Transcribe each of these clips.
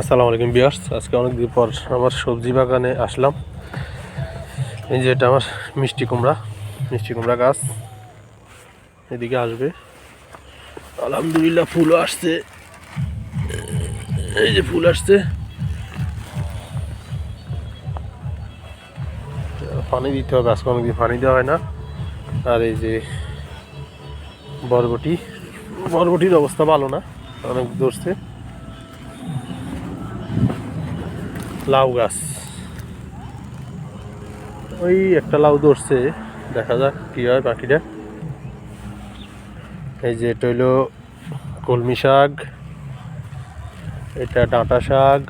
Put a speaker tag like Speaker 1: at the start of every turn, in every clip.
Speaker 1: আসসালামু আলাইকুম বিয়ার্স আজকে অনেক দিন পর আমার সবজি বাগানে আসলাম। এই যে এটা আমার মিষ্টি কুমড়া মিষ্টি কুমড়া গাছ। এদিকে আসবে। আলহামদুলিল্লাহ ফুলও আসছে। এই যে ফুল আসছে। পানি দিতে হবে, আজকে অনেকদিন পানি দেওয়া হয় না। আর এই যে বরবটি, বরবটির অবস্থা ভালো না, অনেক ধরছে লাউ গাছ। ওই একটা লাউ ধরছে, দেখা যাক কি হয় বাকিটা। এই যে এটা হইল কলমি শাক, এটা ডাঁটা শাক,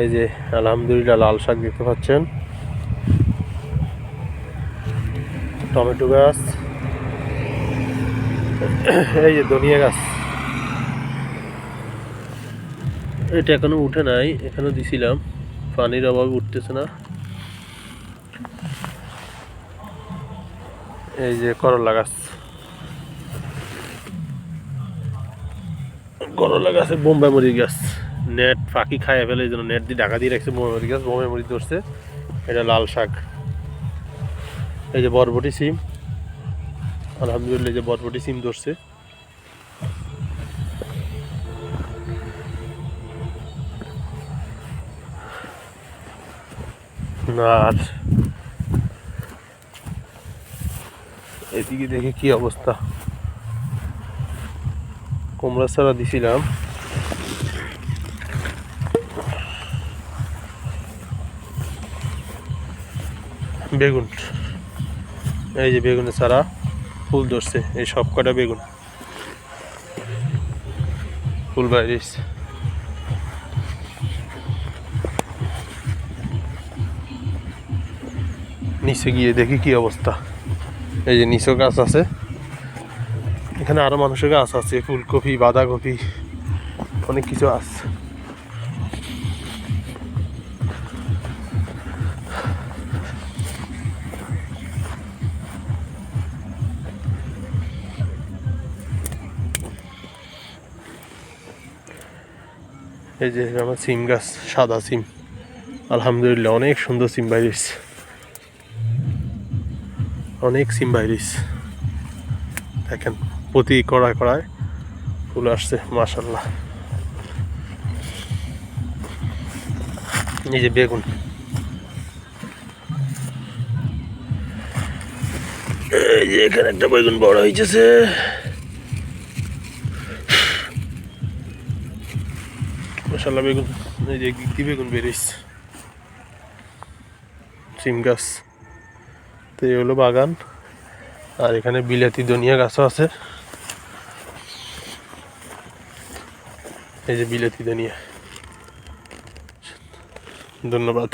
Speaker 1: এই যে আলহামদুলিল্লাহ লাল শাক দেখতে পাচ্ছেন। টমেটো গাছ, এই যে ধনিয়া গাছ। এটা এখনও উঠে নাই এখানে দিছিলাম। পানির অভাবে উঠতেছে না। এই যে করলা গাছ। করলা গাছে বোম্বাই মরিচ গাছ। নেট ফাঁকি খাইয়ে ফেলে, এই জন্য নেট দিয়ে ঢাকা দিয়ে রাখছে বোম্বাই মরিচ গাছ। বোম্বাই মরিচ ধরছে, এটা লাল শাক। এই যে বরবটি সিম। আলহামদুলিল্লাহ যে বরবটি সিম ধরছে। আর এদিকে দেখে কি অবস্থা। কুমড়া ছাড়া দিছিলাম। বেগুন। এই যে বেগুনের ছাড়া ফুল ধরছে, এই সব কটা বেগুন। ফুল বাইরে নিচে গিয়ে দেখি কি অবস্থা। এই যে নিচেও গাছ আছে। এখানে আরও মানুষের গাছ আছে, ফুলকপি, বাঁধাকপি, অনেক কিছু আছে। এই যে আমার সিম গাছ, সাদা সিম। আলহামদুলিল্লাহ, অনেক সুন্দর সিম বাইরিস অনেক সিম বাইরিস দেখেন, প্রতি কড়ায় কড়ায় ফুল আসছে মাশাল্লাহ এই যে বেগুন। এই যে এখানে একটা বেগুন বড় হয়েছে মাশাল্লাহ বেগুন। এই যে বেগুন বেরিয়েছে। সিম গাছ। তো এই হলো বাগান। আর এখানে বিলাতি ধনিয়া গাছও আছে। এই যে বিলাতি ধনিয়া। ধন্যবাদ।